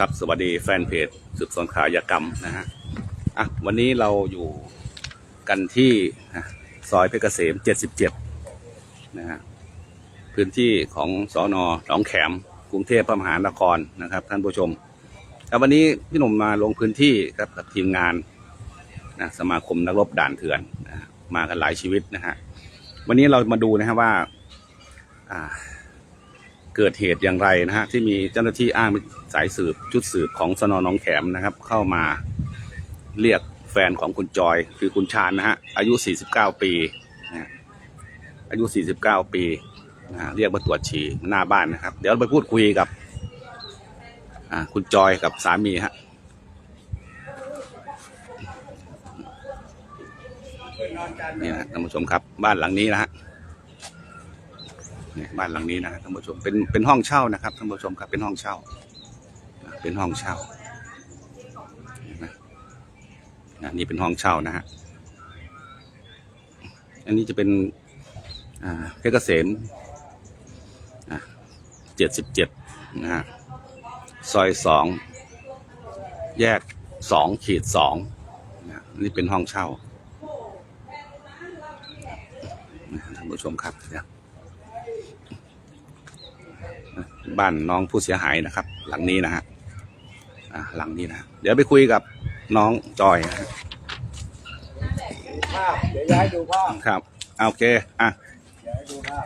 ครับสวัสดีแฟนเพจสืบสวนข่าวยากรรมนะฮะอะวันนี้เราอยู่กันที่ซอยเพชรเกษม 77 นะฮะพื้นที่ของสอนอหนองแขม กรุงเทพมหานครนะครับ ท่านผู้ชมแล้ววันนี้พี่หนุ่มมาลงพื้นที่ครับกับทีมงานนะสมาคมนักรบด่านเถื่อนนะมากันหลายชีวิตนะฮะวันนี้เรามาดูนะฮะว่าอ่า เกิดเหตุอย่างไรนะฮะที่มีเจ้าหน้าที่อ้างสายสืบชุดสืบของสนหนองแขมนะครับ เข้ามาเรียกแฟนของคุณจอย คือคุณชาญนะฮะอายุ 49 ปีนะอายุ 49 ปีนะเรียกมาตรวจฉี่หน้าบ้านนะครับ เดี๋ยวไปพูดคุยกับคุณจอยกับสามีฮะนี่นะท่านผู้ชมครับบ้านหลังนี้นะฮะ เนี่ยบ้านหลังนี้นะท่านผู้ชมเป็นเป็นห้องเช่านะครับท่านผู้ชมครับเป็นห้องเช่า เป็นห้องเช่านะนี่เป็นห้องเช่านะฮะอันนี้จะเป็นเพชรเกษมเจ็ดสิบเจ็ดนะฮะซอยสองแยกสองขีดสองนะนี่เป็นห้องเช่าท่านผู้ชมครับเนี่ย บ้านน้องผู้เสียหายนะครับ หลังนี้นะฮะอ่าหลังนี้นะ เดี๋ยวไปคุยกับน้องจอยนะฮะภาพเดี๋ยวย้ายดูภาพครับอ่าโอเคอะเดี๋ยวให้ดูภาพ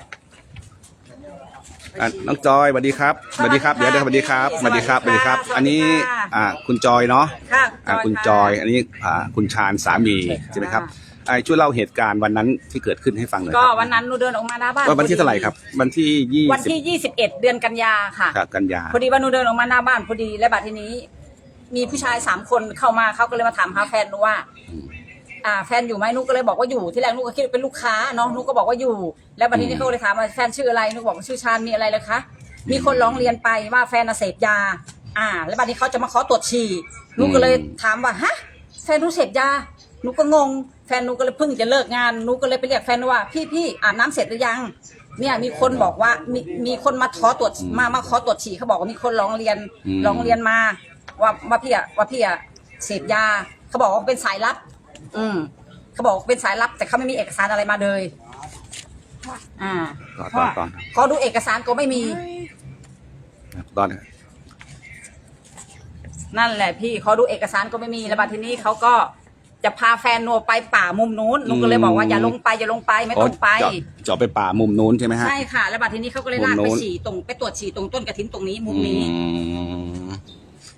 อะน้องจอยสวัสดีครับสวัสดีครับ เดี๋ยวเดี๋ยวสวัสดีครับสวัสดีครับสวัสดีครับ อันนี้อ่าคุณจอยเนาะค่ะอ่าคุณจอย อันนี้อ่าคุณชาญสามีใช่ไหมครับ ไอ้ช่วยเล่าเหตุการณ์วันนั้นที่เกิดขึ้นให้ฟังหน่อยคก็รับวันนั้นหนูเดินออกมาหน้าบ้านว่าวันที่เท่าไหร่ครับ วันที่ยี่วันสิบที่ 21 เดือนกันยาค่ะกันยาพอดีว่าหนูเดินออกมาหน้าบ้านพอดีและบัดทีนี้ มีผู้ชายสามคนเข้ามาเขาก็เลยมาถามหาแฟนหนูว่าอืมอ่าแฟนอยู่ไหมหนูก็เลยบอกว่าอยู่ที่แรกหนูก็คิดว่าเป็นลูกค้าเนาะหนูก็บอกว่าอยู่ แล้วบัดทีนี้เขาก็เลยถามว่าแฟนชื่ออะไรหนูก็บอกว่าชื่อชาญมีอะไรเลยคะมีคนร้องเรียนไปว่าแฟนน่ะเสพยา อ่า แล้วบัดนี้เขาจะมาขอตรวจฉี่หนูก็เลยถามว่าฮะแฟนหนูเสพยาหนูก็งง แฟนหนูก็เลยเพิ่งจะเลิกงานหนูก็เลยไปเรียกแฟนหนูว่า พี่พี่อาบน้ำเสร็จหรือยัง เนี่ยมีคนบอกว่ามีมีคนมาขอตรวจมามาขอตรวจฉี่เขาบอกว่ามีคนร้องเรียนอืม ร้องเรียนมา ว่าว่าพี่อะว่าพี่อะเสพยาเขาบอกว่าเป็นสายลับ อืมเขาบอกว่าเป็นสายลับ แต่เขาไม่มีเอกสารอะไรมาเลย อ่าตอนตอนตอนขอดูเอกสารก็ไม่มี ตอน นั่นแหละพี่ขอดูเอกสารก็ไม่มีแล้วบัดทีนี้เขาก็ จะพาแฟนหนูไปป่ามุมนู้นหนูก็เลยบอกว่าอย่าลงไปอย่าลงไปไม่ต้องไปเจาะเจาะไปป่ามุมนู้นใช่ไหมฮะ ใช่ค่ะ แล้วบัดทีนี้เขาก็เลยลากมุมนู้ไปน ฉี่ตรงไปตรวจฉี่ตรงต้นกระถินตรงนี้มุมนี้ อืม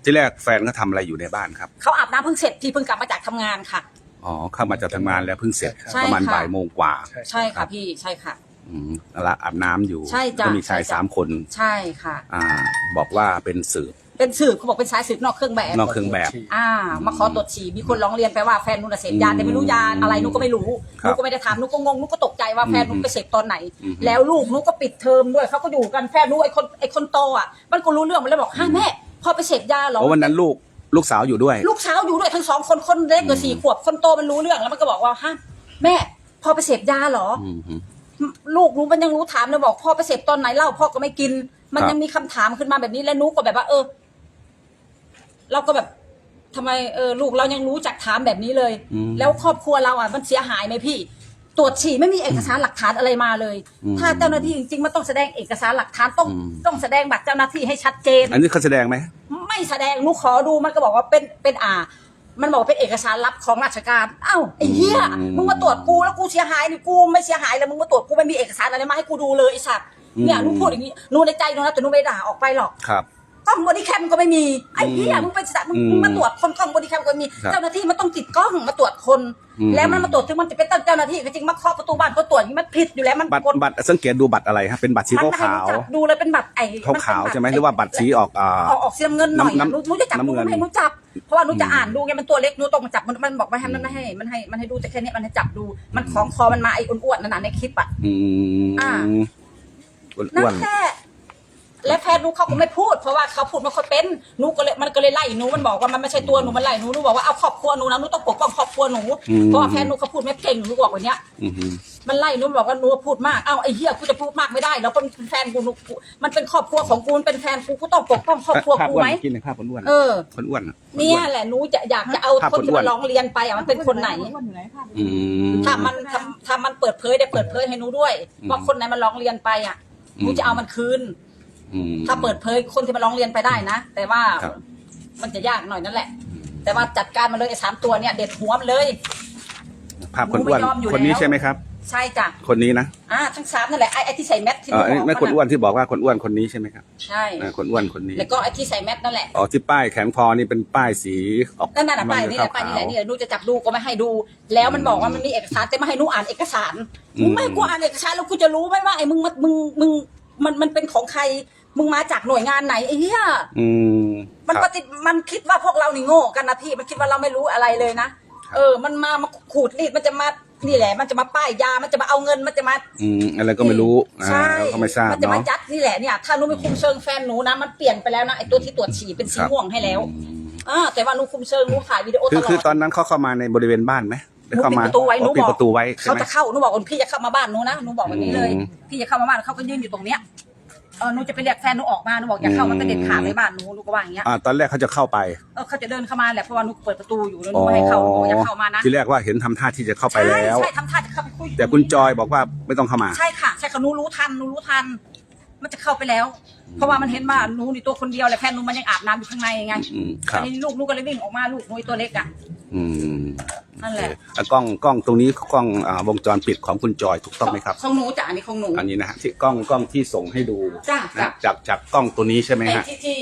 ที่แรกแฟนเขาทำอะไรอยู่ในบ้านครับ เขาอาบน้ำเพิ่งเสร็จพี่เพิ่งกลับมาจากทำงานค่ะ อ๋อเข้ามาจากทำงานแล้วเพิ่งเสร็จใช่ประมาณค่ะ บ่ายโมงกว่าใช่ค่ะพี่ใช่ค่ะ อืมนั่นละอาบน้ำอยู่ใช่จ้ะก็มีชายใช่จ้ะ สามคน ใช่ค่ะ อ่า บอกว่าเป็นสืบ เป็นสืบเขาบอกเป็นสายสืบนอกเครื่องแบบนอกเครื่องแบบ อ่า มาขอตรวจฉี่มีคนร้องเรียนไปว่าแฟนนุนนะเสพยาแต่ไม่รู้ยาอะไรนุก็ไม่รู้ครับนุก็ไม่ได้ถามนุก็งงนุก็ตกใจว่าแฟนนุอืมไปเสพตอนไหนอืมแล้วลูกนุก็ปิดเทอมด้วยเขาก็อยู่กันแฟนนุไอ้คนไอ้คนโตอะมันก็รู้เรื่องมันเลยบอกฮ่าแม่พอไปเสพยาเหรอเพราะวันนั้นลูกลูกสาวอยู่ด้วย ลูกสาวอยู่ด้วยทั้งสองคนคนเล็กกับสี่ขวบคนโตมันรู้เรื่องแล้วมันก็บอกว่าฮะแม่พอไปเสพยาเหรออืมฮึลูกหนูมันยังรู้ถามเลยบอกพ่อไปเสพตอนไหนเล่าพ่อก็ไม่กิน มันครับยังมีคำถามขึ้นมาแบบนี้แล้วหนูก็แบบว่าเออ เราก็แบบทำไมเออลูกเรายังรู้จักถามแบบนี้เลย อืม แล้วครอบครัวเราอะมันเสียหายไหมพี่ ตรวจฉี่ไม่มีเอกสารหลักฐานอะไรมาเลยอืมถ้าเจ้าหน้าที่จริงๆมันต้องแสดงเอกสารหลักฐานต้องอืมต้องแสดงบัตรเจ้าหน้าที่ให้ชัดเจน อันนี้เขาแสดงไหม ไม่แสดงหนูขอดูมันก็บอกว่าเป็นเป็นอ่า มันบอกว่าเป็นเอกสารลับของราชการ เอ้าไอ้เหี้ยอืมมึงมาตรวจกูแล้วกูเสียหายนี่กูไม่เสียหายเลยมึงมาตรวจกูไม่มีเอกสารอะไรมาให้กูดูเลยไอ้สัตว์เนี่ยอืม หนูพูดอย่างนี้หนูในใจหนูนะแต่หนูไม่ด่าออกไปหรอก ครับก ล้องบอดี้แคมก็ไม่มีไอ้เหี้ยมึงเป็นสัตว์มึงอืมมึงมาตรวจคนกล้องบอดี้แคมก็ไม่มีครับเจ้าหน้าที่มันต้องติดกล้องมาตรวจคน อืม แล้วมันมาตรวจถึงมันจะเป็นเจ้าหน้าที่ก็จริงมาเคาะประตูบ้านเขาตรวจอย่างนี้มันผิดอยู่แล้วมันบัตรกฎบัตรสังเกตดูบัตรอะไรครับเป็นบัตรสีมันขาวให้ขาวรู้จักดูเลยเป็นบัตรไอ้นเป็นขาวบัตๆใช่ไหมหรือว่าบัตรสีออกอ่า ออกออกสีน้ำเงินหน่อยน้ำอะหนูหนูจะจับน้ำหนูเงิน ไม่ให้หนูจับเพราะว่าหนูจะอืมอ่านดูไงมันตัวเล็กหนูต้องมาจับมันมันบอกไม่ให้มันไม่ให้มันให้มันให้ดูแต่แค่นี้มันให้จับดูมันของคอมันมาไอ้อ้วนๆนั่นน่ะในคลิปอะ อืมอ่า อ้นั่วนนแหละ และแฟนหนูเขาก็ไม่พูดเพราะว่าเขาพูดไม่ค่อยเป็นหนูก็เลยมันก็เลยไล่หนูมันบอกว่ามันไม่ใช่ตัวหนูมันไล่หนูหนูบอกว่าเอาครอบครัวหนูนะหนูต้องปกป้องครอบครัวหนูเพราะว่าแฟนหนูเขาพูดไม่เก่งหนูบอกแบบเนี้ยอือฮึมันไล่หนูบอกว่าหนูพูดมากเอ้าไอ้เหี้ยกูจะพูดมากไม่ได้แล้วเป็นแฟนกูหนูกูมันเป็นครอบครัวของกูมันเป็นแฟนกูกูต้องปกป้องครอบครัวภาพกูอ้วนไหมกินเลยภาพคนอ้วนเออ คนอ้วนอะเนี่ยแหละหนูจะอยากจะเอาภาพคนที่คนอ้วมานร้องเรียนไปอะมันเป็นคนไหนอืม ถ้ามันถ้าถ้ามันเปิดเผยได้เปิดเผยให้หนูด้วย อืมว่าคนไหนมันร้องเรียนไปอะหนูอืมจะเอามันคืน อืม ถ้าเปิดเผยคนที่มาร้องเรียนไปได้นะ แต่ว่าครับ มันจะยากหน่อยนั่นแหละ แต่ว่าจัดการมาเลยไอ้สามตัวเนี่ยเด็ดหัวมันเลย ภาพคนอ้วนหนูไม่ยอมอยู่คนนี้แล้ว ใช่ไหมครับ ใช่จ้ะคนนี้นะอ่าทั้งสามนั่นแหละไอ้ไอ้ที่ใส่แมสที่หเอนูออันนี้บไม่อกคนอ้วนที่บอกว่าคนอ้วนคนนี้ใช่ไหมครับใช่อ่าคนอ้วนคนนี้แล้วก็ไอ้ที่ใส่แมสนั่นแหละ อ๋อที่ป้ายแขนคอนี่เป็นป้ายสีออกนั่นน่ะป้ายนี่แหละป้ายนี่แหละนี่แหละหนูจะจับดูก็ไม่ให้ดู แล้วมันบอกว่ามันมีเอกสารแต่ไม่ให้หนูอ่านเอกสารมึงไม่ให้กูอ่านเอกสารแล้วกูจะรู้ไหมว่าไอ้มึงมันมึงมึงมันมันเป็นของใคร มึงมาจากหน่วยงานไหนไอ้เหี้ยอืมมันคปรับฏิมันคิดว่าพวกเรานี่โง่กันนะพี่มันคิดว่าเราไม่รู้อะไรเลยนะเออ มันมามาขูดรีดมันจะมานี่แหละ มันจะมาป้ายยา มันจะมาเอาเงินมันจะมา อืมอะไรก็ไม่รู้อ่าใช่เราก็ไม่ทราบมันจะมาเนาะยัดนี่แหละเนี่ยถ้าหนูไม่คุมเชิงแฟนหนูนะมันเปลี่ยนไปแล้วนะไอตัวที่ตรวจฉี่เป็นสีครับ ม่วงให้แล้วอ่าแต่ว่าหนูคุมเชิงหนูถ่ายวิดีโอตคือลอคือด ตอนนั้นเขาเข้ามาในบริเวณบ้านไหมหได้นูเข้าปิดมาประตูไว้หนูอ๋อปิดบอกประตูไว้ใช่เขาไหม จะเข้าหนูบอกว่าพี่จะเข้ามาบ้านหนูนะหนูบอกแบบนี้เลย อืม พี่จะเข้ามาบ้านเขาก็ยืนอยู่ตรงเนี้ย เออหนูจะไปเรียกแฟนหนูออกมาหนูบอกอย่าเข้ามันก็เด็ดขาดเลยบ้านหนูหนูก็ว่าอย่างเงี้ยอ่าตอนแรกเขาจะเข้าไปเออเขาจะเดินเข้ามาแหละเพราะว่าหนูเปิดประตูอยู่แล้วหนูไม่ให้เข้าหนูบอกอย่าเข้ามานะที่แรกว่าเห็นทำท่าที่จะเข้าไปแล้วใช่ใช่ทำท่าจะเข้าไปคุยแต่คุณจอยบอกว่าไม่ต้องเข้ามา ใช่ค่ะใช่ค่ะหนูรู้ทันหนูรู้ทัน มันจะเข้าไปแล้ว เพราะว่ามันเห็นว่าหนูนี่ตัวคนเดียวแหละแฟนหนูมันยังอาบน้ำอยู่ข้างในไงอืมครับอันนี้ลูกหนูก็เลยวิ่งออกมาลูกหนูไอ้ตัวเล็กอะ อืม นั่นแหละโอเคอะกล้องกล้องตรงนี้กล้องอ่าวงจรปิดของคุณจอยถูกต้องไหมครับ ของหนูจ้ะอันนี้ของหนู อันนี้นะฮะที่กล้องกล้องที่ส่งให้ดูจ้ะนะจ้ะจากจากกล้องตัวนี้ใช่ไหมไอ้ฮะ ที่ที่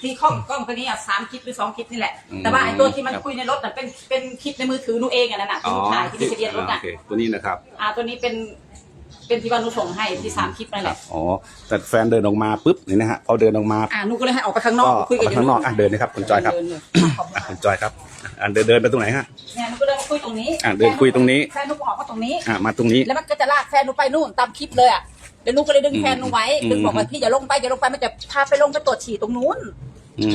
ที่ข้องกล้องตัวนี้อะสามคลิปหรือสองคลิปนี่แหละ อืม แต่ว่าไอ้ตัวที่มันครับคุยในรถน่ะเป็นเป็นคลิปในมือถือหนูเองอะนั่นน่ะที่หนูถ่ายที่มีทะเบียนรถอ่าน่ะโอเคตัวนี้นะครับ อ่าตัวนี้เป็น เป็นที่ว่าหนูส่งให้ที่สามคลิปนั่นแหละอ๋อแต่แฟนเดินออกมาปุ๊บนี่นะฮะพอเดินออกมาอ่าหนูก็เลยให้ออกไปข้างนอกก็คุยอกัอบกไปข้างนอกอะเดินนะครับคุณจอยครับเดินเลยขอบคุณอะค่ะคุณจอยครับอะเดินเดินไปตรงไหนฮะ เนี่ยหนูก็เดินมาคุยตรงนี้อะเดินคุยตรงนี้ แฟนหนูก็ออกมาตรงนี้ อะมาตรงนี้ แล้วมันก็จะลากแฟนหนูไปนู่นตามคลิปเลยอะเดี๋ยวหนูก็เลยดึงแฟนหนูไว้อืม ดึงบอกว่าพี่อย่าลงไปอย่าลงไปมันจะพาไปลงไปตรวจฉี่ตรงนู้น อื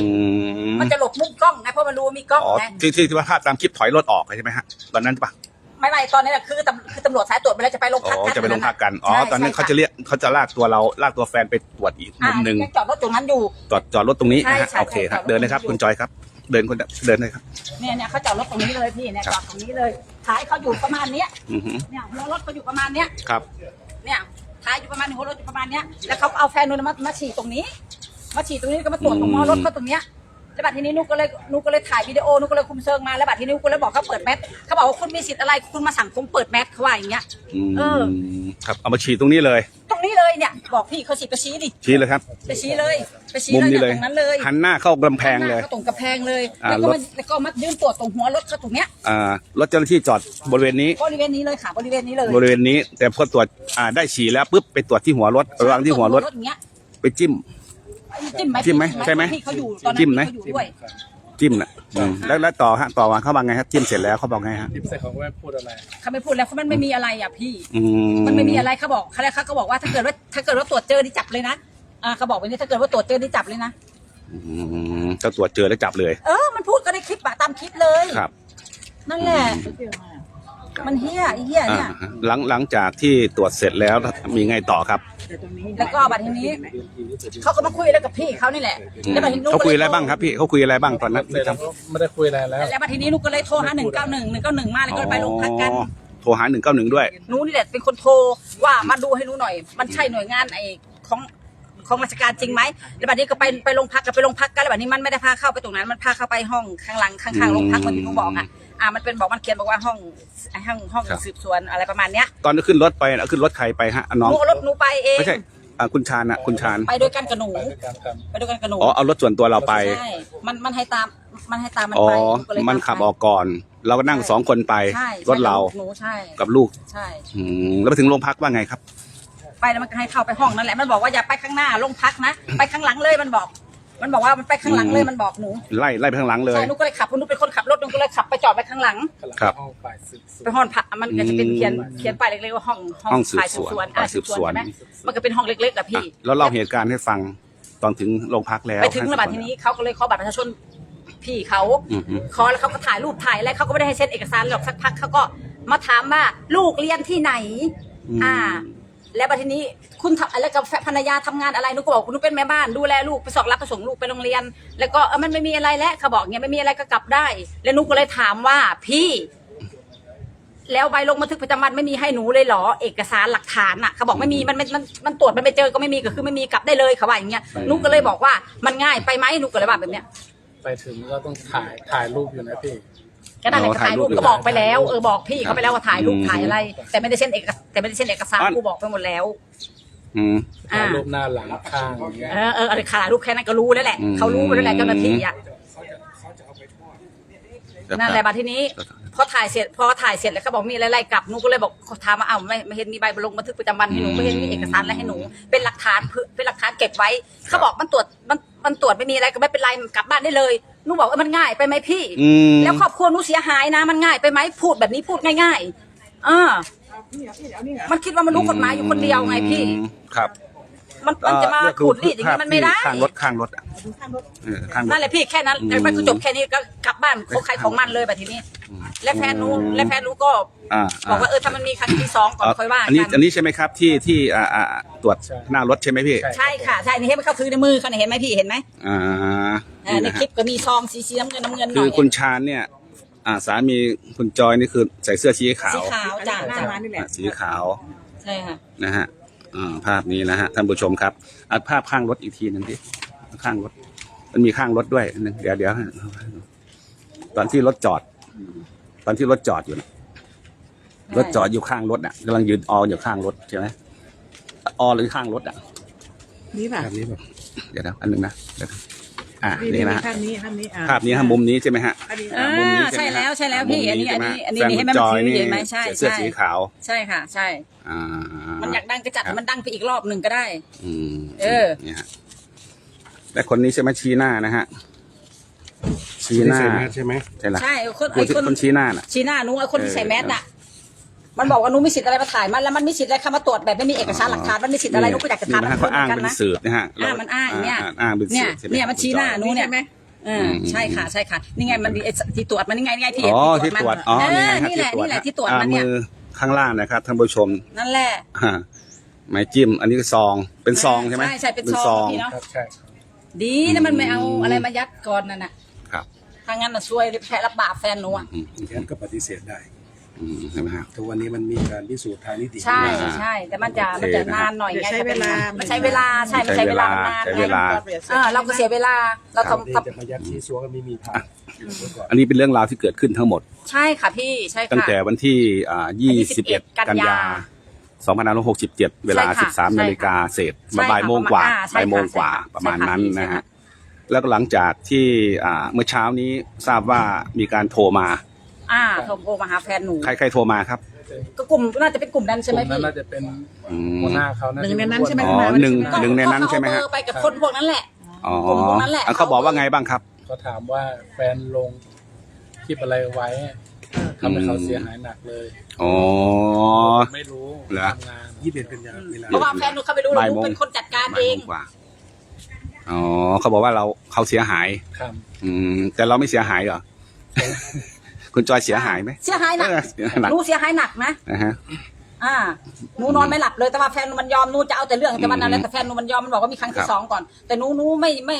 มมันจะหลบมุมกล้องไงเพราะมันรู้ว่ามีกล้องอ๋อไงที่ที่ที่ว่าภาพตามคลิปถอยรถออกใช่ไหมฮะตอนนั้นปะ ไม่ไม่ตอนนี้แหละคือตำคือตำรวจสายตรวจไปแล้วจะไปโรงอ๋พักอกันจะไปโรงพักกันอ๋อใช่ตอนนั้นใช่เขาจะเรียกเขาจะลากตัวเราลากตัวแฟนไปตรวจอีกอ่ามุมหนึ่งยังจอดรถตรงนั้นอยู่ จอดจอดรถตรงนี้ใช่นะฮะใช่โอเคครับจอดรถ เดินเลยครับตรงนี้คุณจอยครับ เดินคนเดินเลยครับ เนี่ยเนี่ยเขาจอดรถตรงนี้เลยพี่เนี่ยคจรัอบดตรงนี้เลยท้ายเขาอยู่ประมาณเนี้ยอือฮึเนี่ยหัวรถเขาอยู่ประมาณเนี้ยครับ เนี่ยท้ายอยู่ประมาณหัวรถอยู่ประมาณเนี้ยแล้วเขาเอาแฟนหนูมามาฉี่ตรงนี้ มาฉี่ตรงนี้ก็มาตรวจตรงหัวรถเขาตรงเนี้ย แล้วบัดทีนี้นุกก็เลยนุกก็เลยถ่ายวิดีโอนุกก็เลยคุมเชิงมาแล้วบัดทีนี้นุกก็เลยบอกเขาเปิดแมสเขาบอกว่าคุณมีสิทธิ์อะไรคุณมาสั่งผมเปิดแมสเขาว่าอย่างเงี้ยอืมเออ ครับเอามาฉีดตรงนี้เลย ตรงนี้เลยเนี่ย บอกพี่เขาสิไปชี้ดิชี้เลยครับ ไปชี้เลยไปชี้มุมเลยนี้เนี่ยเลยตรงนั้นเลยหันหน้าเข้ากำแพงเลยข้าตรงกระแพงเลยอ่าแล้วก็รมาถแล้วก็มายืนตรวจตรงหัวรถเขาตรงเนี้ยอ่ารถเจ้าหน้าที่จอดบริเวณนี้ บริเวณนี้เลยค่ะบริเวณนี้เลยบริเวณนี้ แต่พอตรวจอ่าได้ฉี่แล้วปุ๊บไปตรวจที่หัวรถวางที่หัวรถอย่างเงี้ย ไปจิ้ม จิ้มไหมจิ้มไหมใช่ไหมพี่เขาอยู่ตอนนั้นจิ้มไหมพี่เขาอยู่ด้วยจิ้มนะอืมแล้วแล้วต่อฮะต่อมาเขาบอกไงครับจิ้มเสร็จแล้วเขาบอกไงฮะทิปใส่ของแม่พูดอะไร เขาไม่พูดแล้วเพราะมันไม่มีอะไรอะพี่ อืมมันไม่มีอะไรเขาบอกเขาแล้วเขาก็บอกว่าถ้าเกิดว่าถ้าเกิดว่าตรวจเจอนี่จับเลยนะอ่าเขาบอกแบบนี้ถ้าเกิดว่าตรวจเจอนี่จับเลยนะอืมถ้าตรวจเจอแล้วจับเลย เออมันพูดก็ในคลิปอะตามคลิปเลยครับ นั่นแหละ มันเฮี้ยไอ้เฮี้ยอ่าเนี่ย หลังหลังจากที่ตรวจเสร็จแล้วมีไงต่อครับ แล้วก็บัดทีนี้เขาก็มาคุยแล้วกับพี่เขานี่แหละอืมแล้วบัดทีนี้นุ๊กเขาก็ลคุยอะไรบ้างครับพี่เขาคุยอะไรบ้างตอนนั้นเสร็จแล้วก็ไม่ได้คุยอะไรแล้ว แล้วบัดทีนี้นุ๊กก็เลยโทรหาหนึ่งเก้าหนึ่งหนึ่งเก้าหนึ่งมาแล้วก็ไปโรงพักกัน อ๋อโทรหาหนึ่งเก้าหนึ่งด้วย หนูนี่แหละเป็นคนโทรว่ามาดูให้หนูหน่อย มันใช่หน่วยงานไอ้ของของราชการจริงไหมแล้วบัดนี้ก็ไปไปโรงพักก็ไปโรงพักกันแล้วบัดนี้มันไม่ได้พาเข้าไปตรงนั้น มันพาเข้าไปห้องข้างหลังข้างๆโรงพักเหมันที่หนูบอกอะ อ่ามันเป็นบอกมันเขียนบอกว่าห้องไอ้ห้องห้องครับ สืบสวนอะไรประมาณเนี้ยตอนที่ขึ้นรถไปน่ะขึ้นรถใครไปฮะอะหน้องนูเอารถหนูไปเองไม่ใช่อะคุณชาญนะคุณชาญไปด้วยกันกับหนูไปด้วยกันกันไปด้วยกันกับหนูอ๋อเอารถส่วนตัวเราไปใช่มันมันให้ตามมันให้ตามมันอ๋อไปหก็เลยมันตาขับไป ออกก่อน เราก็นั่งสองคนไปใช่รถเราหนูใช่กับลูกใช่ อืมแล้วไปถึงโรงพักว่าไงครับ ไปแล้วมันก็ให้เข้าไปห้องนั่นแหละมันบอกว่าอย่าไปข้างหน้าโรงพักนะ ไปข้างหลังเลยมันบอก มันบอกว่ามันไปข้างหลังเลยมันบอกหนูไล่ไล่ไปข้างหลังเลย ใช่หนูก็เลยขับหนูเป็นคนขับรถหนูก็เลยขับไปจอดไปข้างหลัง ครับห้องฝ่ายสืบสวนไปห้องพักมันก็จะเป็นอืมเขียนเขียนป้ายเล็กๆว่าห้องห้องสืบฝ่ายสวนอ่าฝ่ายสืสืบบสสววนนใช่ไหมมันก็เป็นห้องเล็กๆอะพี่ แล้วเล่าเหตุการณ์ให้ฟังตอนถึงโรงพักแล้วไปถึงระบาดทีนี้เขาก็เลยขอบัตรประชาชนพี่เขาอืมอืมขอแล้วเขาก็ถ่ายรูปถ่ายอะไรเขาก็ไม่ได้ให้เซ็นเอกสารหรอกสักพักเขาก็มาถามว่าลูกเรียนที่ไหนอ่า แล้วบัดทีนี้คุณทำอะไรกับภรรยาทำงานอะไรหนูก็บอกหนูเป็นแม่บ้านดูแลลูกไปสอบรับไปส่งลูกไปโรงเรียน แล้วก็เออมันไม่มีอะไรแล้วเขาบอกเงี้ยไม่มีอะไรก็กลับได้ แล้วหนูก็เลยถามว่าพี่ แล้วใบลงบันทึกประจำวันไม่มีให้หนูเลยเหรอ เอกสารหลักฐานอะเขาบอกไม่มีมันมันมันมันตรวจมันไปเจอก็ไม่มีก็คือไม่มีกลับได้เลยเขาว่าอย่างเงี้ยหนูก็เลยบอกว่ามันง่ายไปไหมหนูก็เลยว่าแบบเนี้ยไปถึงก็ต้องถ่ายถ่ายรูปอยู่นะพี่ก็นั่นแหละอ๋อก็ถ่ายรูปถ่ายรูปก็บอกไปแล้วเออบอกพี่เขาไปแล้วว่าถ่ายรูปอืมถ่ายอะไร แต่ไม่ได้เซ็นเอก แต่ไม่ได้เซ็นเอกสารอะกูบอกไปหมดแล้ว อืมถ่ายรูปหน้าหลังข้างอย่างเงี้ยเออเอออะไรถ่ายรูปแค่นั้นก็รู้แล้วแหละอืม เขารู้หมดแล้วแหละเจ้าหน้าที่อะนั่นแหละบัดทีนี้พอถ่ายเสร็จพอถ่ายเสร็จแล้วเขาบอกมีอะไรไล่กลับหนูก็เลยบอกถามว่าอ้าวไม่ไม่เห็นมีใบลงบันทึกประจำวันให้หนูไม่เห็นมีเอกสารอะไรให้หนู เป็นหลักฐานเพื่อเป็นหลักฐานเก็บไว้เขาบอกมันตรวจมันมันตรวจไม่มีอะไรก็ไม่เป็นไรกลับบ้านได้เลยหนูบอกว่ามันง่ายไปไหมพี่ อืม แล้วครอบครัวหนูเสียหายนะมันง่ายไปไหมพูดแบบนี้พูดง่าย ๆ เออ มันคิดว่ามันรู้กฎหมายอยู่คนเดียวไงพี่ อืมครับมันมันจะมาเอ่อขูดรีดอย่างนี้มันไม่ได้ ข้างรถข้างรถอะเออข้างรนั่ถนแหละพี่แค่นั้นอืมแต่มันก็จบแค่นี้ก็กลับบ้านของใครของมันเลยแบบทีนี้และแฟนหนูและแฟนหนูก็อ่าบอกว่าเออถ้ามันมีครั้งที่สองก่อนค่อยว่าอันนี้กัอันนนี้ใช่ไหมครับที่ที่อ่าอ่าตรวจหน้ารถใช่ไหมพี่ใช่ค่ะใช่นี่เห็นไหมเขาถือในมือเขาเนี่ยเห็นไหมพี่เห็นไหมอ่าอ่าในนี่นะคลิฮะปก็มีซองสีสีน้ำเงินน้ำเงินหคืน่ออยคุณชาญเนี่ย อ่าสามีคุณจอยนี่คือใส่เสื้อสีขาวสีขาวจ้ะหน้าจ้ะร้านนี่แหละอ่าสีขาวใช่ค่ะ นะฮะอ่าภาพนี้นะฮะท่านผู้ชมครับอัดภาพข้างรถอีกทีหนึ่งดิข้างรถ มันมีข้างรถด้วยอันหนึงเดี๋ยวเดี๋ยวตอนที่รถจอด ตอนที่รถจอดอยู่น่ะรถจอดอยู่ข้างรถอะกำลังยืนอออยู่ข้างรถใช่ไหมออหรือข้างรถอะ นี่ป่ะ แบบนี้แบบเดี๋ยวนะอันหนึงนะเดี๋ยวนะ อ่านี่นี่นี่นะฮะภาพนี้ภาพนี้อ่ภาพนี้ฮะมุมนี้ใช่ไหมฮะอันนี้อ่ามุมนี้ใช่ไหมฮะแล้วใช่แล้วพี่อันนี้อันนี้อันนี้แฟนี่คุให้ณมันจอยถือนี่เห็นไหมใช่เสื้อใช่สีขาวใช่ค่ะ ใช่ อ่ามันอยากดังก็จัดครับให้มันดังไปอีกรอบหนึ่งก็ได้ อืมเออเนี่ยฮะและคนนี้ใช่ไหมชี้หน้านะฮะชี้หน้าใช่ไหมใช่ละใช่คนคไอ้นที่คนคนชี้หน้าน่ะ ชี้หน้าหนูไอ้คนที่เออใส่แมสน่ะ มันบอกว่าหนูมีสิทธิ์อะไรมาถ่ายมันแล้วมันมีสิทธิ์อะไรเข้ามาตรวจแบบไม่มีเอกสารหลักฐานมันมีสิทธิ์อะไรหนูก็อยากจะถามนี่มันะนฮะเขาอ้างกันเป็นนะสืบนะฮะอ่ามันอ้างเนี่ยอ้างเป็นเนี่สืยบใช่ไหมเนี่ยมันชี้หน้าหนูเนี่ยใช่ไหมเออใช่ค่ะใช่ค่ะนี่ไงมันมีไอ้ที่ตรวจมันนี่ไงนี่ไงพี่อ๋อที่ตรวจอ๋อเอนี่อไงฮะนี่แหละที่ตรวจนี่แหละที่ตรวจอ่ามันเนี่ยมือข้างล่างนะครับท่านผู้ชมนั่นแหละฮะไม้จิ้ม อันนี้คือซองเป็นซองใช่ไหมใช่ใช่เป็นซองพี่เนาะครับใช่ครับดีนะมันไม่เอาอะไรมายัดก่อนนั่นน่ะครับถ้างั้นน่ะช่วยแพ้รับบาปแฟนหนูอะอืมแค้นก็ปฏิเสธได้ อืมใช่ไหมฮะทุกวันนี้มันมีการพิสูจน์ทางนิติใช่อ่าใช่ แต่มันจะโอเคมันจะนะฮะนานหน่อยไงเดี๋ยวใช้เวลา มันใช้เวลาใช่มันใช้เวลานานใช้เวลา เออเราก็เสียเวลาเราครับทำทจะมายัดชี้ซัวก็ไม่มีทางเดี๋ยวก่อนอันนี้เป็นเรื่องราวที่เกิดขึ้นทั้งหมดำใช่ค่ะพี่ใช่ค่ะตั้งแต่วันที่อ่า21กันกันยายา2567 เวลา ใช่ค่ะ13นาฬิกาเศษใช่ค่ะบ่ายโมงกว่าอ่าใช่ค่ะบ่ายโมงกว่าใช่ค่ะประมาณนั้นใช่ค่ะนะฮะ แล้วก็หลังจากที่อ่าเมื่อเช้านี้ทราบว่ามีการโทรมา อ่าโทรโทรมาหาแฟนหนู ใครใครโทรมาครับก็กลุ่มน่าจะเป็นกลุ่มนั้นกใช่ไหมลุ่มนั้นพี่ น่าจะเป็นอืมหัวหน้าเขาะหนึ่งในนั้นใช่ไหม อ๋อที่มาหนึ่งใช่ไหมหนึ่งในนั้นใช่ไหมฮะก็เขาเอาเบอร์ไปกับคนพวกนั้นแหละ อ๋อกลุ่มพวกนั้นแหละอ่เขาบอกว่าไงบ้างครับ เขาถามว่าแฟนลงคลิปอะไรไว้ทำให้เขาเสียหายหนักเลยอ๋อไม่รู้เหรอ ทำงานยี่สิบเอ็ดกันยาเวลาเพราะว่าแฟนหนูเขาไม่รู้หรอกบ่ายหโมนูงเป็นคนจัดการบ่าเอยงโมงกว่า อ๋อเขาบอกว่าเราเขาเสียหาย ครับอืมแต่เราไม่เสียหายเหรอ คุณจอยเสียหายไหมเสียหายหนักเออเสียหายหนักหนูเสียหายหนักนะนะฮะ อ่าหนูนอนไม่หลับเลยแต่ว่าแฟนหนูมันยอมหนูจะเอาแต่เรื่องแต่วันนั้นแหละแต่แฟนหนูมันยอมมันบอกว่ามีครั้งครัที่บสองก่อน แต่หนูหนูไม่ไม่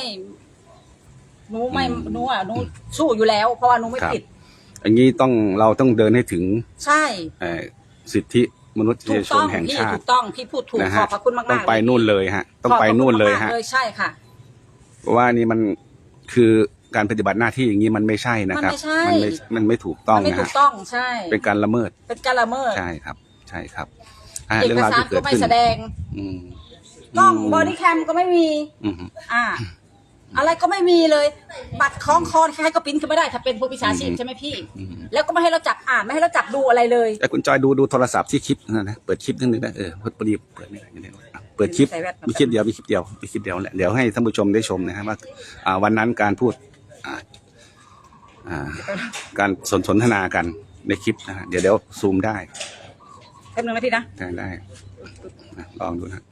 หนูไม่อืมหนูอะหนูสู้อยู่แล้ว เพราะว่าหนูไม่ครับ ผิดอย่างนี้ต้องเราต้องเดินให้ถึงใช่เอ่อสิทธิมนุษถูยกชต้นองแห่งพี่ชาถูติกต้องพี่พูดถูกนะขฮะอบพระคุณมากๆต้องไปเลยนู่นเลยฮะ ต้องไปขบพระคุณนู่นเลยมากๆฮะใช่ค่ะ เพราะว่านี่มันคือ การปฏิบัติหน้าที่อย่างนี้มันไม่ใช่นะครับ มันไม่ใช่มันไม่มันไม่ถูกต้องมันไม่นะถูฮะกต้องใช่ เป็นการละเมิดเป็นการละเมิดใช่ครับ ใช่ครับอ่าเอเรื่องกราวสารที่เกิก็ดไม่ขึ้นแสดงอืมกล้องมบอดี้แคมก็ไม่มี อืม อ่า อะไรก็ไม่มีเลย บัตรคล้องคอใครก็ปริ้นขึ้นไม่ได้ถ้าเป็นพวกวิชาชีพอืม ใช่ไหมพี่ อืม แล้วก็ไม่ให้เราจับอ่านไม่ให้เราจับดูอะไรเลยแต่คุณจอยดูดูโทรศัพท์ที่คลิปนั่นนะเปิดคลิปนิดนึงนะเออพอดีเปิดไม่ได้เดี๋ยวอะเปิดคลิปใส่แว่นมีคลิปเดียวมีคลิปเดียวมีคลิปเดียวแหละเดี๋ยวให้ท่านผู้ชมได้ชมนะครับว่าอ่าวันนั้นการพูดอ่าอ่า การสนสนทนากันในคลิปนะฮะเดี๋ยวเดี๋ยวซูมได้แป๊บนึงนะพี่นะได้ได้นะลองดูนะ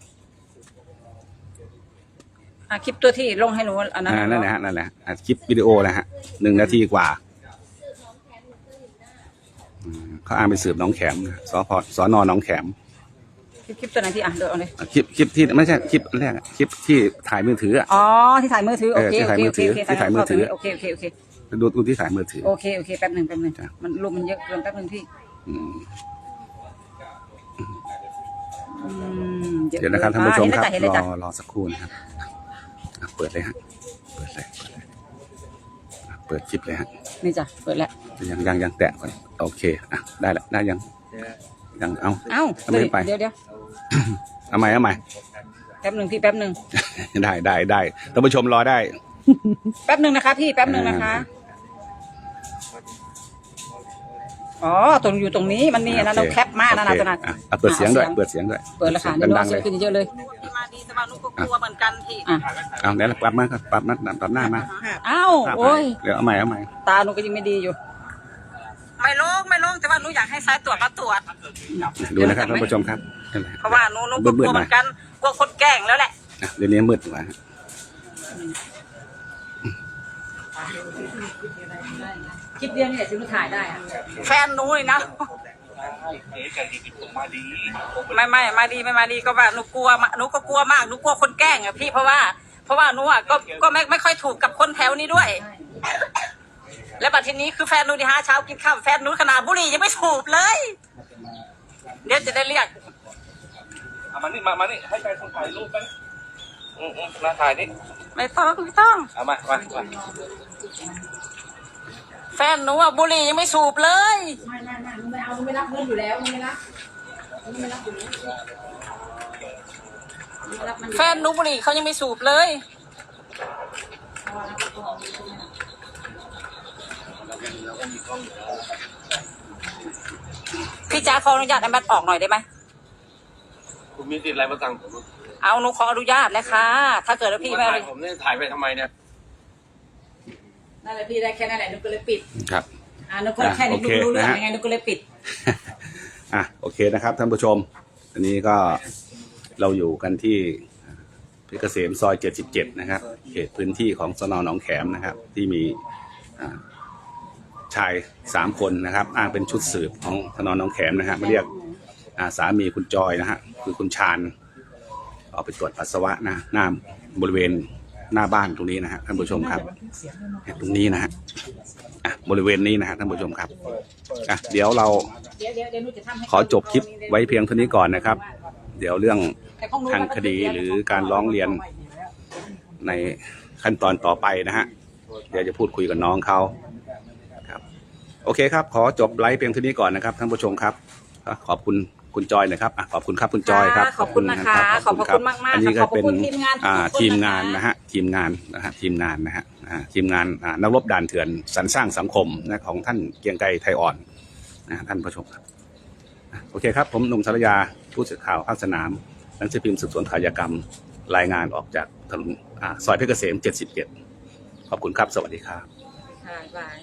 อะคลิปตัวที่ลงให้หนูอันนั้นอ่านั่นแหละฮะนั่นแหละอะคลิปวิดีโอนะฮะหนึ่งนาทีกว่าอืมเขาอ้างไปสืบหน้องแขมนะสพสอนอหน้องแขม คลิปคลิปตัวไหนที่อะเดี๋ยวเอาเลยอะคลิปคลิปที่ไม่ใช่คลิปอันแรกอะคลิปที่ถ่ายมือถืออะอ๋อที่ถ่ายมือถือโอเคเออที่โอถ่ายเคมืโออเคถือโอเคที่ถ่ายมือถือ โอเคโอเคโอเคดูดูที่ถ่ายมือถือ โอเคโอเคแป๊บหนึ่งแป๊บหนึ่งจ้ะ มันรูปมันเยอะเกินแป๊บหนึ่งพี่อืม อืมเดี๋ยวนะครับท่านผู้ชมครับ เห็นแล้วรจ้ะอรอสักครู่นะครับอะเปิดเลยฮะ เปิดเลย เปิดเลยอะเปิดคลิปเลยฮะเห็นแล้วจ้ะนี่จ้ะเปิดแล้ว ยังยังยังแตะก่อนโอเค อะ ได้แล้วได้ยัง ยังเอาเอ้าทำไมไม่ไปเดี๋ยวเดี๋ยวเอาใหม่เอาใหม่แป๊บหนึ่งพี่แป๊บหนึ่ง ได้ได้ได้ท่านผู้ชมรอได้ แป๊บหนึ่งนะคะพี่แป๊บหนึ่งนะคะ อ๋อตรงอยู่ตรงนี้มันนี่อันนั้นเราแคปมากนะนะโอเคตัวนั้นอะอะเปิดเสียงด้วย เปิดเสียงด้วยเปิดแล้วค่ะดันี่งน้อดังงๆเสีเลยยขึ้นเยอะเลย มาดีแต่ว่านุกก็กลัวเหมือนกันพี่อะเอาแล้วปรับมาครับปรับมาปรับหน้ามาเอ้าปรับมาโอ้ย เดี๋ยวเอาใหม่เอาใหม่ตาหนูก็ยังไม่ดีอยู่ ไม่ลงไม่ลงแต่ว่าหนูอยากให้สายตรวจมาตรวจ ดูนะครับท่านผู้ชมครับนั่นแหละเพราะว่าหนูหนูก็กลัวเหมือนกันกลัวคนแกล้งแล้วแหละ อะเดี๋ยวนี้มืดกว่าฮะคลิปเดียวนี่แหละที่หนูถ่ายได้อะแฟนหนูนี่นะไม่ไม่มาดีไม่มาดีก็ว่าหนูกลัวมาหนูก็กลัวมากหนูกลัวคนแกล้งอะพี่เพราะว่า เพราะว่าหนูอะก็ก็ไม่ไม่ค่อยถูกกับคนแถวนี้ด้วย แล้วบัดทีนี้คือแฟนหนูที่หาเช้ากินข้าวแฟนหนูขนาดบุหรี่ยังไม่สูบเลย เดี๋ยวจะได้เรียกเอามานี่มามานี่ให้แฟนคนถ่ายรูปไปอืมอืมมาถ่ายนี่ไม่ต้องไม่ต้อง เอามามามาแฟนหนูอะบุหรี่ยังไม่สูบเลย ไม่ไม่ไม่หนูไม่เอาหนูไม่รับเงินอยู่แล้วหนูไม่รับหนูไม่รับอยู่แล้วหนูไม่รับมันอยู่แฟนหนูบุหรี่เขายังไม่สูบเลยพี่ จ๋าขออนุญาตให้แมทออกหน่อยได้ไหมคุณมีสิทธิ์อะไรมาสั่งผมเอาหนูขออนุญาตเลยค่ะถ้าเกิดว่าพี่ไม่มาเอาถ่ายผมเนี่ยถ่ายไปทำไมเนี่ยนั่นแหละพี่ได้แค่นั้นแหละหนูก็เลยปิดครับ อ่าหนูก็แค่นี้หนูโอเครู้เรื่องนะฮะยังไงหนูก็เลยปิด อะโอเคนะครับท่านผู้ชม อันนี้ก็เราอยู่กันที่เพชรเกษมซอย 77 นะครับ เขตพื้นที่ของสนหนองแขมนะครับ ที่มีอ่า ชายสามคนนะครับ อ้างเป็นชุดสืบของสนหนองแขมนะฮะมาเรียกาสามีคุณจอยนะฮะคือคุณชาญออกไปตรวจปัสสาวะนะหน้าบริเวณหน้าบ้านตรงนี้นะฮะท่านผู้ชมครับตรงนี้นะฮะบริเวณนี้นะฮะท่านผู้ชมครับอะเดี๋ยวเราขอจบคลิปไว้เพียงเท่านี้ก่อนนะครับ เดี๋ยวเรื่องทางคดีหรือการร้องเรียนในขั้นตอนต่อไปนะฮะเดี๋ยวจะพูดคุยกับน้องเขา โอเคครับ ขอจบไลฟ์เพียงเท่านี้ก่อนนะครับท่านผู้ชมครับอะขอบคุณคุณจอยหนะครับอะขอบคุณครับคุณจอยครับขอบคุณนะคะรับขอบพระคุณมากๆอันนี้ก็ขอบพระเป็นคุณทีมงานทุกอ่าคนทีมงานนะคะนะฮะทีมงานนะฮะทีมงานนะฮะอ่าทีมงานอ่านักรบด่านเถื่อนสรรสร้างสังคมนะของท่านเกรียงไกรไทยอ่อนนะท่านผู้ชมครับโอเคครับ ผมหนุ่มสารยาผู้สื่อข่าวภาคสนามหนังสือพิมพ์สืบสวนข่าวยากรรม รายงานออกจากถนนอ่าซอยเพชรเกษม 77 ขอบคุณครับ สวัสดีครับค่ะบาย